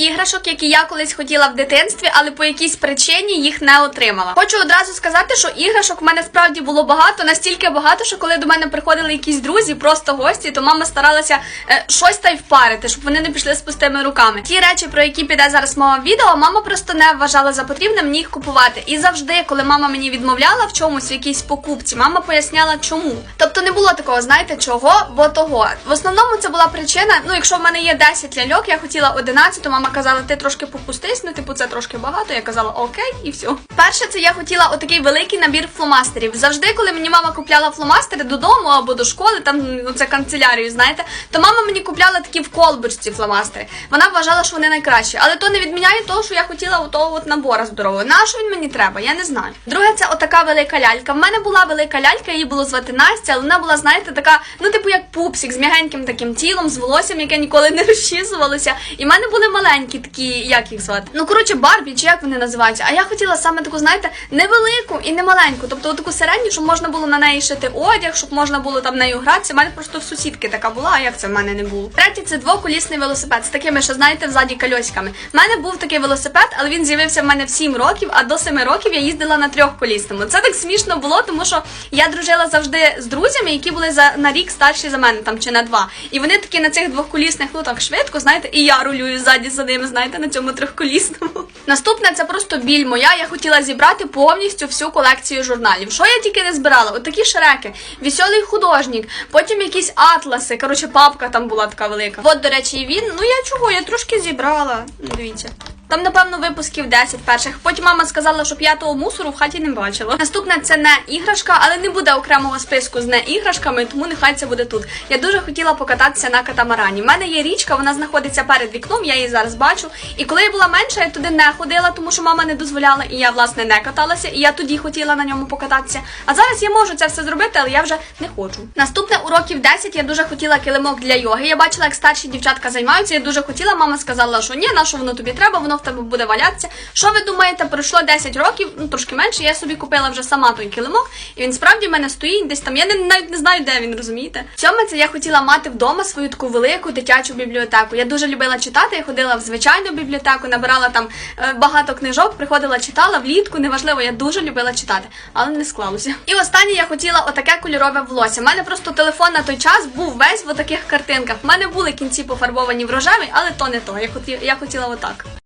іграшок, які я колись хотіла в дитинстві, але по якійсь причині їх не отримала. Хочу одразу сказати, що іграшок в мене справді було багато, настільки багато, що коли до мене приходили якісь друзі, просто гості, то мама старалася е, щось та й впарити, щоб вони не пішли з пустими руками. Ті речі, про які піде зараз мова в відео, мама просто не вважала за потрібне мені їх купувати. І завжди, коли мама мені відмовляла в чомусь в якійсь покупці, мама поясняла, чому. Тобто не було такого, знаєте, чого, бо того. В основному це була причина. Ну, якщо в мене є 10 ляльок, я хотіла 11, то мама казала, ти трошки попустись, ну типу це трошки багато. Я казала окей, і все. Перше, це я хотіла отакий великий набір фломастерів. Завжди, коли мені мама купляла фломастери додому або до школи, там ну це канцелярію, знаєте, то мама мені купляла такі в колбочці фломастери. Вона вважала, що вони найкращі, але то не відміняє того, що я хотіла отого от набора здорового. На що він мені треба? Я не знаю. Друге, це отака велика лялька. В мене була велика лялька, її було звати Настя, але вона була, знаєте, така, ну типу як пупсик з м'ягеньким таким тілом, з волоссям, яке ніколи не розчісувалося. І в мене були маленькі такі, як їх звати? Ну коротше, Барбі, чи як вони називаються. А я хотіла саме таку, знаєте, невелику і не маленьку, тобто таку середню, щоб можна було на неї шити одяг, щоб можна було там нею гратися. У мене просто сусідки така була, а як це в мене не було. Третє, це двоколісний велосипед з такими, що знаєте, взаді кольоськами. У мене був такий велосипед, але він з'явився в мене в 7 років, а до 7 років я їздила на трьохколісному. Це так смішно було, тому що я дружила завжди з друзями, які були за на рік старші за мене, там чи на два. І вони такі на цих двохколісних, ну так швидко, знаєте, і я рулюю ззаді за ними, знаєте, на цьому трьохколісному. Наступне це просто біль моя. Я хотіла зібрати повністю всю колекцію журналів. Що я тільки не збирала? От такі шреки, веселий художник, потім якісь атласи. Коротше, папка там була така велика. От, до речі, і він. Ну я чого? Я трошки зібрала. Дивіться. Там, напевно, випусків 10 перших. Потім мама сказала, що п'ятого мусору в хаті не бачила. Наступне це не іграшка, але не буде окремого списку з не іграшками, тому нехай це буде тут. Я дуже хотіла покататися на катамарані. У мене є річка, вона знаходиться перед вікном, я її зараз бачу. І коли я була менша, я туди не ходила, тому що мама не дозволяла, і я власне не каталася. І я тоді хотіла на ньому покататися. А зараз я можу це все зробити, але я вже не хочу. Наступне уроків 10 я дуже хотіла килимок для йоги. Я бачила, як старші дівчатка займаються. Я дуже хотіла. Мама сказала, що ні, на що воно тобі треба, воно в тебе буде валятися. Що ви думаєте, пройшло 10 років, ну трошки менше. Я собі купила вже сама той килимок, і він справді в мене стоїть десь там. Я не навіть не знаю, де він розумієте. Сьоме це я хотіла мати вдома свою таку велику дитячу бібліотеку. Я дуже любила читати. Я ходила в звичайну бібліотеку, набирала там е, багато книжок, приходила, читала влітку. Неважливо, я дуже любила читати, але не склалося. І останнє я хотіла отаке кольорове волосся. У мене просто телефон на той час був весь в таких картинках. У мене були кінці пофарбовані в рожевий, але то не то. Я хотіла, я хотіла отак.